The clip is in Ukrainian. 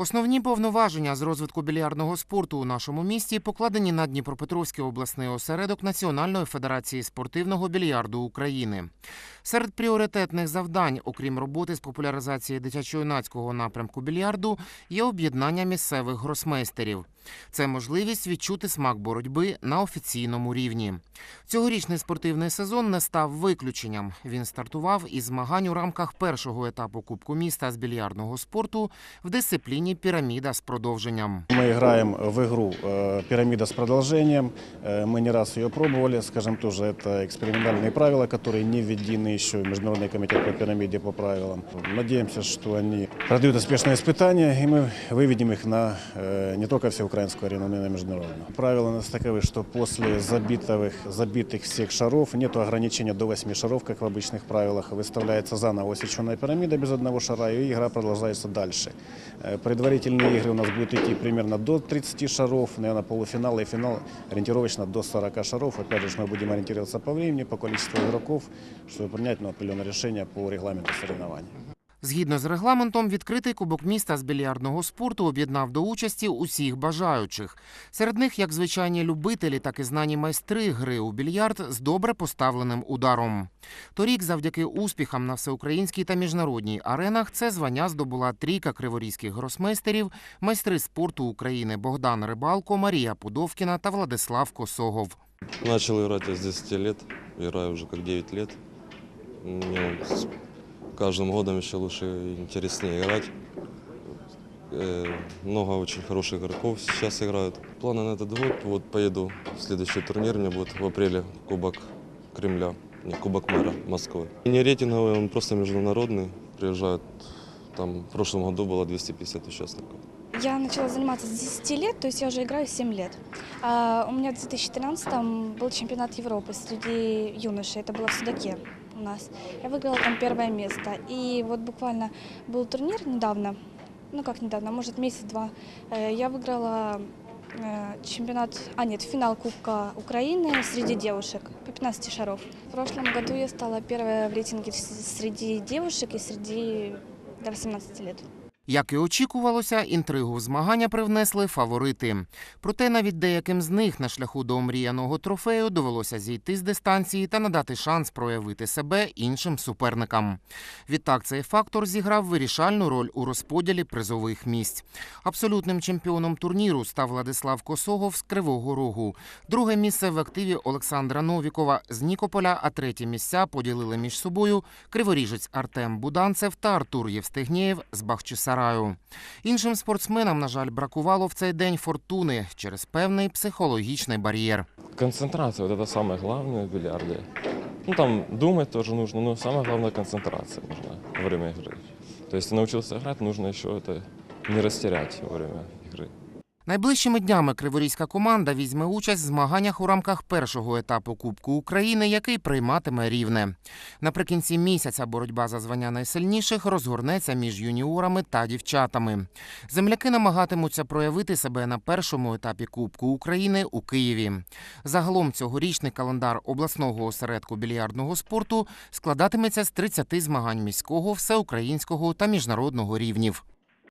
Основні повноваження з розвитку більярдного спорту у нашому місті покладені на Дніпропетровський обласний осередок Національної федерації спортивного більярду України. Серед пріоритетних завдань, окрім роботи з популяризації дитячо-юнацького напрямку більярду, є об'єднання місцевих гросмейстерів. Це можливість відчути смак боротьби на офіційному рівні. Цьогорічний спортивний сезон не став виключенням. Він стартував із змагань у рамках першого етапу Кубку міста з більярдного спорту в дисципліні піраміда з продовженням. Мы играем в игру э, «Пирамида с продолжением». Э, Мы не раз ее пробовали. Скажем, тоже это экспериментальные правила, которые не введены еще в Международный комитет по пирамиде по правилам. Надеемся, что они пройдут успешные испытания, и мы выведем их на э, не только всеукраинскую арену, но и на международную. Правила у нас таковы, что после забитых, забитых всех шаров нет ограничения до 8 шаров, как в обычных правилах. Выставляется заново осеченная пирамида без одного шара, и игра продолжается дальше. Э, Предварительные игры у нас будут идти примерно до 30 шаров, наверное, полуфинал и финал ориентировочно до 40 шаров. Опять же, мы будем ориентироваться по времени, по количеству игроков, чтобы принять ну, определенное решение по регламенту соревнований. Згідно з регламентом, відкритий кубок міста з більярдного спорту об'єднав до участі усіх бажаючих. Серед них як звичайні любителі, так і знані майстри гри у більярд з добре поставленим ударом. Торік, завдяки успіхам на всеукраїнській та міжнародній аренах, це звання здобула трійка криворізьких гросмейстерів, майстри спорту України Богдан Рибалко, Марія Пудовкіна та Владислав Косогов. Начал играть я с 10 лет, играю уже как 9 лет. Мне с каждым годом еще лучше и интереснее играть. Э, Много очень хороших игроков сейчас играют. Планы на этот год, вот поеду в следующий турнир, у меня будет в апреле Кубок Кремля, не Кубок мэра Москвы. И не рейтинговый, он просто международный, приезжают, там в прошлом году было 250 участников. Я начала заниматься с 10 лет, то есть я уже играю 7 лет. А, у меня в 2013 был чемпионат Европы среди юношей, это было в Судаке у нас. Я выиграла там первое место. И вот буквально был турнир недавно, ну как недавно, может месяц-два. Э, Я выиграла э, чемпионат, а нет, финал Кубка Украины среди девушек по 15 шаров. В прошлом году я стала первой в рейтинге среди девушек и среди до 18 лет. Як і очікувалося, інтригу в змагання привнесли фаворити. Проте навіть деяким з них на шляху до омріяного трофею довелося зійти з дистанції та надати шанс проявити себе іншим суперникам. Відтак цей фактор зіграв вирішальну роль у розподілі призових місць. Абсолютним чемпіоном турніру став Владислав Косогов з Кривого Рогу. Друге місце в активі Олександра Новікова з Нікополя, а треті місця поділили між собою криворіжець Артем Буданцев та Артур Євстигнєєв з Бахчисараю. Іншим спортсменам, на жаль, бракувало в цей день фортуни через певний психологічний бар'єр. Концентрация вот это самое главное в бильярде. Ну там думать тоже нужно, но самое главное концентрация нужна во время игры. То есть ты научился играть, нужно еще это не растерять во время игры. Найближчими днями криворізька команда візьме участь в змаганнях у рамках першого етапу Кубку України, який прийматиме рівне. Наприкінці місяця боротьба за звання найсильніших розгорнеться між юніорами та дівчатами. Земляки намагатимуться проявити себе на першому етапі Кубку України у Києві. Загалом цьогорічний календар обласного осередку більярдного спорту складатиметься з 30 змагань міського, всеукраїнського та міжнародного рівнів.